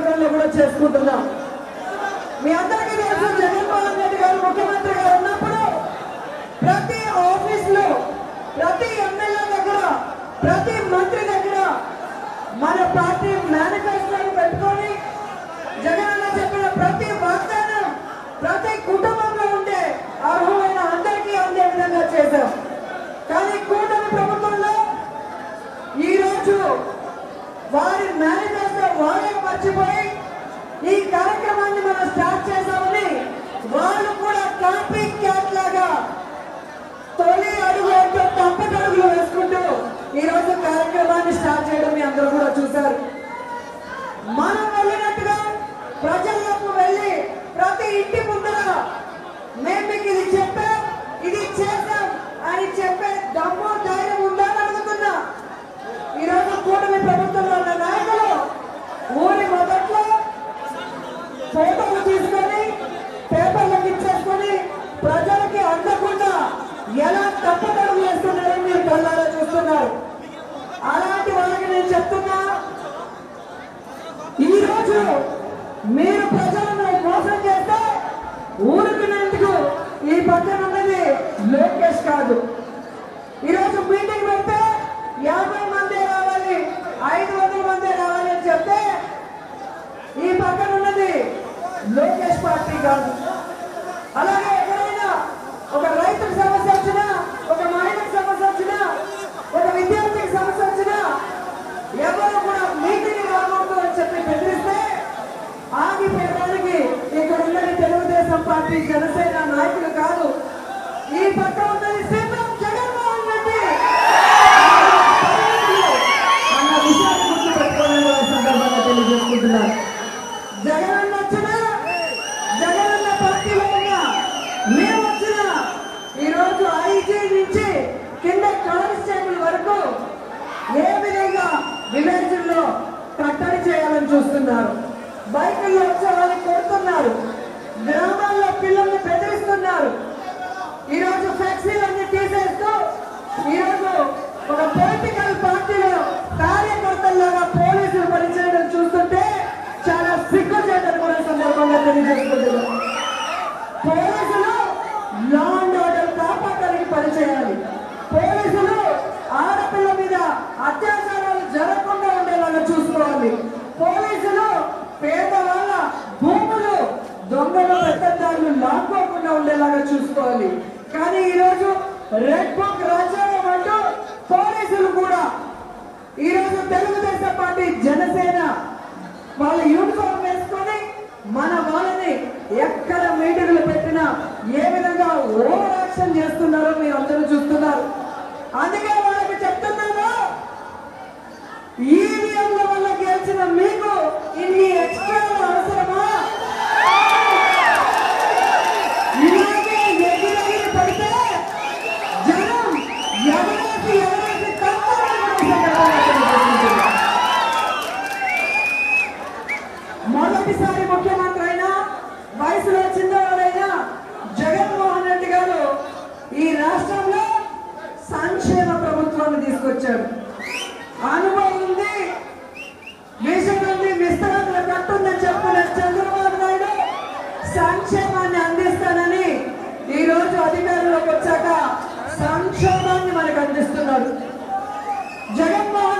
నియోజకవర్గంలో కూడా చేసుకుంటున్నాం. మీ అందరికీ తెలుసు జగన్మోహన్ రెడ్డి గారు ముఖ్యమంత్రిగా ఉన్నప్పుడు ప్రతి ఆఫీస్లో ప్రతి ఎమ్మెల్యే దగ్గర ప్రతి మంత్రి దగ్గర మన పార్టీ మేనిఫెస్టోని పెట్టుకొని జగన్ అన్న చెప్పిన ప్రతి వాగ్దానం ప్రతి కుటుంబం ఉంటే అర్హులైన అందరికీ అందే విధంగా చేశాం కానీ కూటమి ప్రభుత్వంలో ఈ రోజు వారి మేనిఫెస్టో వారే మర్చిపోయి ఈ కార్యక్రమాన్ని మనం స్టార్ట్ చేశామని వాళ్ళు కూడా కాపీ క్యాట్ లాగా తొలి అడుగు అంటూ తప్పటడుగులు వేసుకుంటూ ఈ రోజు కార్యక్రమాన్ని స్టార్ట్ చేయడం మీ అందరూ కూడా చూశారు మనం వెళ్ళినట్టుగా ప్రజల్లోకి వెళ్ళి ప్రతి ఇంటి ముందర మేము మీకు ఇది చెప్పాం ఇది చేశాం అని చెప్పే దమ్ము ధైర్యం ఉందని అడుగుతున్నా ఈరోజు కూటమి ప్రభుత్వంలో ఉన్న నాయకులు ఊరి మొదట్లో ఫోటోలు తీసుకొని పేపర్లకు ఇచ్చేసుకొని ప్రజలకి అందకుండా ఎలా తప్పకడుగు వేస్తున్నారని మీరు కళ్ళారా చూస్తున్నారు. అలాంటి వాళ్ళకి నేను చెప్తున్నా ఈ రోజు మీరు ప్రజలు మోసం చేస్తే ఊరుకునేందుకు ఈ పక్కన ఉన్నది లోకేష్ కాదు. ఈరోజు మీటింగ్ పెడితే యాభై మందే రావాలి ఐదు వందల మందే రావాలి అని చెప్తే ఈ పక్కన ఉన్నది లోకేష్ పార్టీ కాదు. అలాగే ఎక్కడైనా ఒక రైతుకు సమస్య వచ్చినా ఒక మహిళకు సమస్య వచ్చినా ఒక విద్యార్థికి సమస్య వచ్చినా ఎవరు కూడా మీటింగ్ రాకూడదు అని చెప్పి బెదిరిస్తే ఆగిపోయడానికి ఇక్కడ ఉన్నది తెలుగుదేశం పార్టీ జనసేన నాయకులు కాదు. ఈ పక్క ఉన్నది సీఎం జగన్మోహన్ రెడ్డి అన్న విషయాన్ని గుర్తుపెట్టుకోవాలని కూడా ఈ సందర్భంగా తెలియజేసుకుంటున్నారు జగనన్న వచ్చినా జగనన్న పార్టీలో ఉన్నా మేము వచ్చినా ఈరోజు ఐజీ నుంచి కింద కానిస్టేబుల్ వరకు ఏ విధంగా విలేజ్లో కట్టడి చేయాలని చూస్తున్నారు. బైకుల్లో వచ్చే వాళ్ళని కొడుతున్నారు. గ్రామాల్లో పిల్లల్ని బెదిరిస్తున్నారు. ఈరోజు ఫ్లెక్సీలన్నీ తీసేస్తూ ఈరోజు ఒక పొలిటికల్ పార్టీలో కార్యకర్తల్లాగా పోలీసులు పనిచేయడం చూస్తుంటే చాలా సిగ్గుచేటని కూడా సందర్భంగా తెలియజేసుకుంటున్నాం. పోలీసులు లా అండ్ ఆర్డర్ కాపాడడానికి పనిచేయాలి. పోలీసులు ఆడపిల్ల మీద అత్యాచారాలు జరగకుండా ఉండేలాగా చూసుకోవాలి పోలీసులు పేదవాళ్ళ భూములు దొంగలు పెద్దదారులు లాక్కోకుండా ఉండేలాగా చూసుకోవాలి. కానీ ఈరోజు రెడ్ బుక్ రాజ్యాంగం అంటూ పోలీసులు కూడా ఈరోజు తెలుగుదేశం పార్టీ జనసేన వాళ్ళ యూనిఫామ్ వేసుకొని మన వాళ్ళని ఎక్కడ మీటింగ్లు పెట్టినా ఏ విధంగా ఓవర్ యాక్షన్ చేస్తున్నారో మీరు అందరూ చూస్తున్నారు. అందుకే వాళ్ళకి చెప్తున్నాను ఈవీఎంల వల్ల గెలిచిన మీకు ఇన్ని ఎక్స్ట్రా అవసరమా ఇలాగే ఎగిరెగిరి పడితే జనం ఎవరేసి ఎవరేసి తక్కువ మొదటిసారి ముఖ్యమంత్రి అయినా వయసులో చిన్నవాడైనా జగన్మోహన్ రెడ్డి గారు ఈ రాష్ట్రంలో సంక్షేమ ప్రభుత్వాన్ని తీసుకొచ్చాడు అనుభవం ఉంది. విజన్ ఉంది విస్తరణ కట్టుందని చెప్పిన చంద్రబాబు నాయుడు సంక్షేమాన్ని అందిస్తానని ఈ రోజు అధికారంలోకి వచ్చాక సంక్షేమాన్ని మనకు అందిస్తున్నాడు. జగన్మోహన్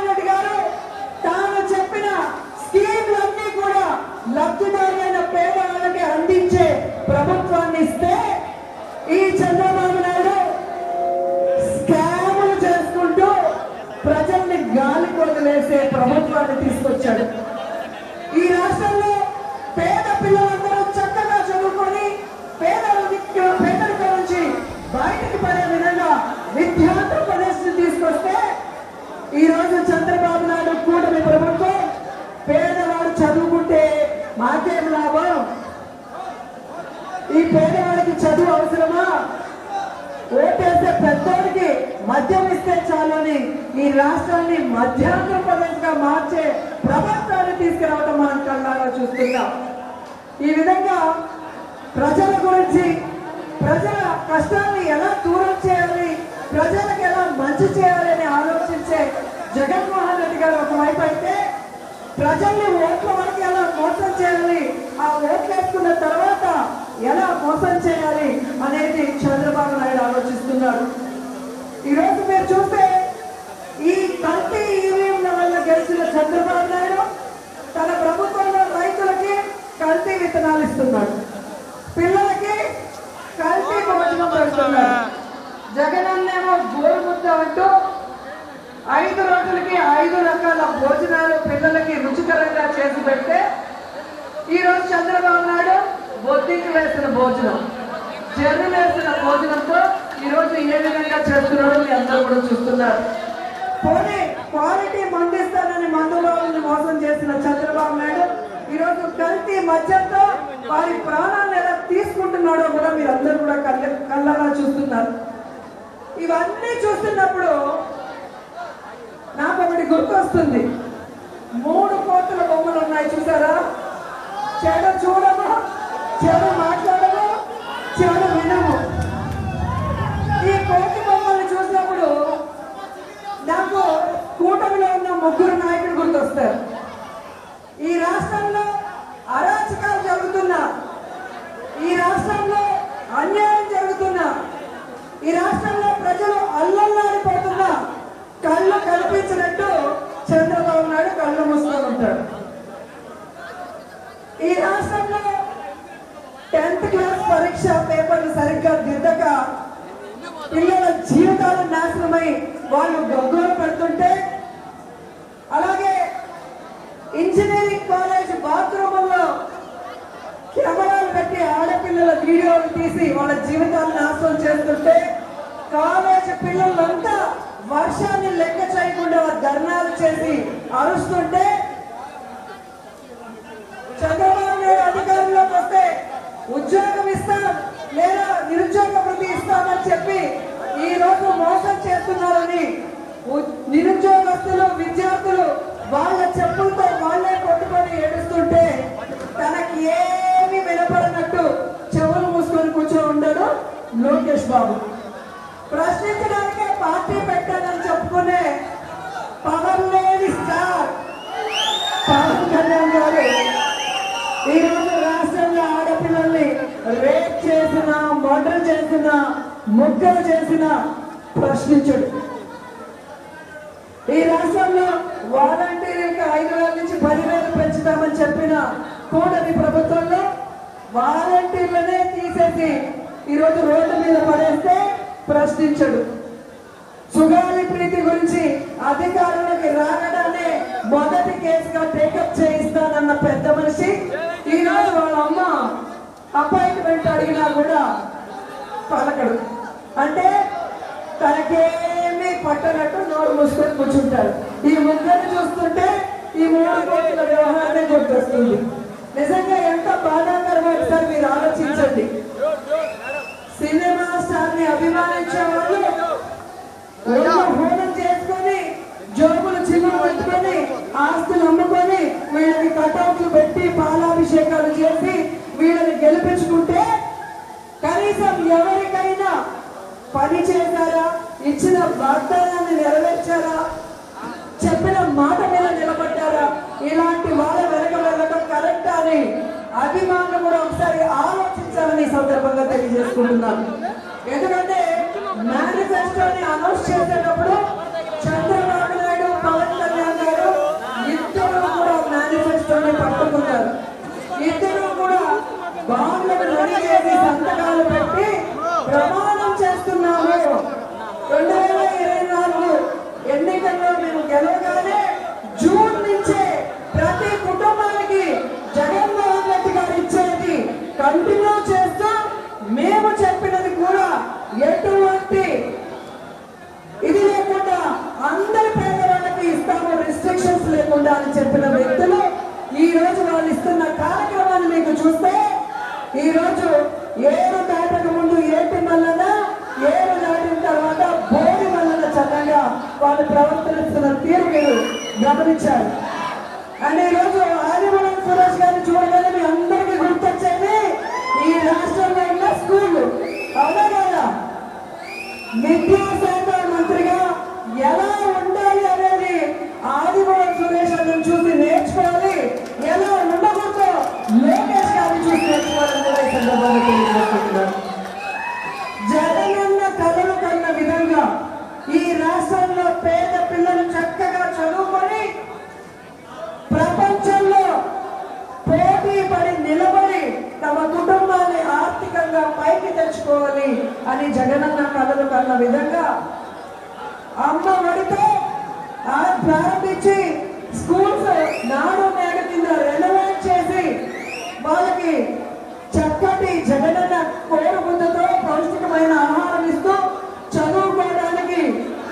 మద్యం ఇస్తే చాలని ఈ రాష్ట్రాన్ని మధ్యాంధ్రప్రదేశ్గా మార్చే ప్రభుత్వాన్ని తీసుకురావటం మనం కళ్ళారా చూస్తున్నాం. ఈ విధంగా ప్రజల గురించి ప్రజల కష్టాన్ని ఎలా దూరం చేయాలి ప్రజలకు ఎలా మంచి చేయాలని ఆలోచించే జగన్మోహన్ రెడ్డి గారు ఒకవైపు అయితే ప్రజల్ని ఓట్ల వరకు ఎలా మోసం చేయాలి ఆ ఓట్లు వేసుకున్న తర్వాత ఎలా మోసం చేయాలి అనేది చంద్రబాబు నాయుడు ఆలోచిస్తున్నాడు ఈరోజు మీరు చూస్తే ఈ కల్తీ ఈవీఎంల వల్ల గెలిచిన చంద్రబాబు నాయుడు తన ప్రభుత్వంలో రైతులకి కల్తీ విత్తనాలు ఇస్తున్నాడు. పిల్లలకి కల్తీ భోజనం పెడుతున్నాడు. జగనన్నేమో గోరుముద్ద అంటూ ఐదు రోజులకి ఐదు రకాల భోజనాలు పిల్లలకి రుచికరంగా చేసి పెడితే ఈరోజు చంద్రబాబు నాయుడు బొద్దింకి వేసిన భోజనం జర్రు వేసిన భోజనంతో ఈ రోజు ఏ విధంగా చేస్తున్నాడో మీ అందరూ కూడా చూస్తున్నారు. పోనీ క్వాలిటీ మందిస్తానని మందుబాబుని మోసం చేసిన చంద్రబాబు నాయుడు ఈ రోజు కల్తీ మద్యంతో వారి ప్రాణాన్ని ఎలా తీసుకుంటున్నాడో కూడా మీరు అందరూ కూడా కళ్ళ కళ్ళలా చూస్తున్నారు. ఇవన్నీ చూస్తున్నప్పుడు నాకు ఒకటి గుర్తొస్తుంది. మూడు కోట్ల బొమ్మలు ఉన్నాయి చూసారా? చెడు చూడము చెడు మాట్లాడము చెడు వినము ఈ కోటి బొమ్మల్ని చూసినప్పుడు నాకు కూటమిలో ఉన్న ముగ్గురు నాయకులు గుర్తొస్తారు ఈ రాష్ట్రంలో అరాచకాలు జరుగుతున్నా ఈ రాష్ట్రంలో అన్యాయం జరుగుతున్నా ఈ రాష్ట్రంలో ప్రజలు అల్లల్లాడిపోతున్నా కళ్ళు కల్పించినట్టు చంద్రబాబు నాయుడు కళ్ళు మూసుకొని ఉంటాడు. ఈ రాష్ట్రంలో టెన్త్ క్లాస్ పరీక్ష పేపర్లు సరిగ్గా దిద్దక పిల్లల జీవితాలు నాశనమై వాళ్ళు గొగ్గోలు పెడుతుంటే అలాగే ఇంజనీరింగ్ కాలేజ్ బాత్రూముల్లో కెమెరాలు పెట్టి ఆడపిల్లల వీడియోలు తీసి వాళ్ళ జీవితాలను నాశనం చేస్తుంటే కాలేజ్ పిల్లలంతా వర్షాన్ని లెక్క చేయకుండా ధర్నాలు చేసి అరుస్తుంటే చంద్రబాబు నాయుడు అధికారంలోకి వస్తే ఉద్యోగం ఇస్తాం లేదా నిరుద్యోగ వృత్తి ఇస్తామని చెప్పి ఈ రోజు మోసం చేస్తున్నారని ఉ- నిరుద్యోగస్తులు విద్యార్థులు వాళ్ళ చెప్పులతో వాళ్ళే కొట్టుకొని ఏడుస్తుంటే తనకి ఏమి వినపడనట్టు చెవులు మూసుకొని కూర్చొని ఉండడు లోకేష్ బాబు. ప్రశ్నించడానికే పార్టీ పెట్టానని చెప్పుకునే పవర్ లేని స్టార్ పవన్ కళ్యాణ్ గారు. ఈ రోజు రాష్ట్రంలో ఆడపిల్లల్ని రేప్ చేసిన మర్డర్ చేసిన ముక్కలు చేసిన ప్రశ్నించడు. ఈ రాష్ట్రంలో వాలంటీర్లకు ఐదు వేల నుంచి పదివేలు పెంచుతామని చెప్పిన కూటమి ప్రభుత్వంలో వాలంటీర్లనే తీసేసి ఈరోజు రోడ్డు మీద పడేస్తే ప్రశ్నించడు. సుగాలి ప్రీతి గురించి అధికారులకి రాగడానే మొదటి కేసుగా టేకప్ చేయిస్తానన్న పెద్ద మనిషి ఈరోజు వాళ్ళ అమ్మ అపాయింట్మెంట్ అడిగినా కూడా పలకడు. అంటే తనకేమీ పట్టనట్టు నోరు మూసుకొని కూర్చుంటారు ఈ ముగ్గురు చూస్తుంటే ఈ మూడు కోట్ల వ్యవహారమే గుర్తొస్తుంది. నిజంగా ఎంత బాధాకరమైన సార్ మీరు ఆలోచించండి. అభిమానించే వాళ్ళు చేసుకొని జోబులు చిల్లు పెట్టుకొని ఆస్తులు అమ్ముకొని వీళ్ళకి కటాకులు పెట్టి పాలాభిషేకాలు చేసి వీళ్ళని గెలిపించుకుంటే కనీసం ఎవరికైనా పని చేశారా? ఇచ్చిన వాగ్దానాన్ని నెరవేర్చారా? చెప్పిన మాట మీద నిలబడ్డారా? ఇలాంటి వాళ్ళ వెనక వెళ్ళడం కరెక్ట్ అని అభిమానులు కూడా ఒకసారి ఆలోచించాలని సందర్భంగా తెలియజేసుకుంటున్నాను. ఎందుకంటే మేనిఫెస్టోని అనౌన్స్ చేసేటప్పుడు చంద్రబాబు నాయుడు పవన్ కళ్యాణ్ గారు ఇద్దరు కూడా మేనిఫెస్టోని పట్టుకున్నారు ఇద్దరు కూడా బాండ్లను రెడీ చేసి సంతకాలు పెట్టి ప్రమాణం చేస్తున్నాము రెండు వేల ఇరవై నాలుగు ఎన్నికల్లో మేము గెలవగానే జూన్ నుంచే ప్రతి కుటుంబానికి జగన్మోహన్ రెడ్డి గారు ఇచ్చేది కంటిన్యూ చేస్తూ మేము చెప్పినది కూడా ఎటువంటి ఇది లేకుండా అందరి పేదవాళ్ళకి ఇస్తాము రిస్ట్రిక్షన్స్ లేకుండా అని చెప్పిన వ్యక్తులు ఈ రోజు వాళ్ళు ఇస్తున్న కార్యక్రమాన్ని మీకు చూస్తే ఈరోజు ఏడు దాటక ముందు ఏటి మల్లన ఏడు దాటిన తర్వాత బోడి మల్లన చక్కగా వాళ్ళు ప్రవర్తిస్తున్న తీరు మీరు గమనించారు. అండ్ ఈ రోజు సురేష్ గారిని చూడగానే మీ అందరికీ గుర్తొచ్చేది ఈ రాష్ట్రంలో ఉన్న స్కూళ్ళు. అవునా కదా? విద్యాశాఖ తెచ్చుకోవాలి అని జగనన్న కళలు కన్న విధంగా అమ్మ ఒడితో ఆ ప్రారంభించి స్కూల్స్ నాడు నేడు కింద రెనోవేట్ చేసి వాళ్ళకి చక్కటి జగనన్న కోరుకుందతో పౌష్టికమైన ఆహారం ఇస్తూ చదువుకోవడానికి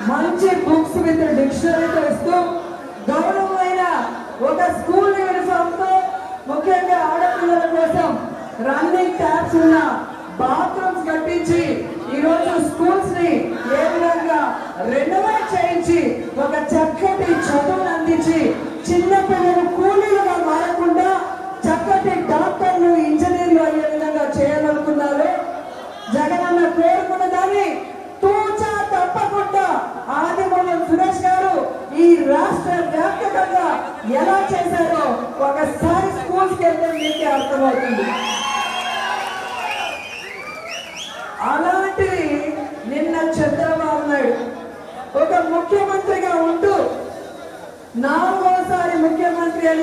మంచి బుక్స్ విత్ డిక్షనరీతో ఇస్తూ గౌరవమైన ఒక స్కూల్ యూనిఫామ్తో ముఖ్యంగా ఆడపిల్లల కోసం రన్నింగ్ ట్యాబ్స్ ఉన్న బాత్రూమ్స్ కట్టించి ఈ రోజు స్కూల్స్ని ఏ విధంగా రెనోవేట్ చేయించి ఒక చక్కటి చదువును అందించి చిన్న పిల్లలు కూలీలుగా మారకుండా చక్కటి డాక్టర్లు ఇంజనీర్లు అయ్యే విధంగా చేయాలనుకున్నారు జగనన్న కోరుకున్న దాన్ని తూచా తప్పకుండా ఆదిమూలం సురేష్ గారు ఈ రాష్ట్ర వ్యాప్తంగా ఎలా చేశారో ఒకసారి స్కూల్స్కి వెళ్తే మీకే అర్థమవుతుంది. అలాంటివి నిన్న చంద్రబాబు నాయుడు ఒక ముఖ్యమంత్రిగా ఉంటూ నాలుగోసారి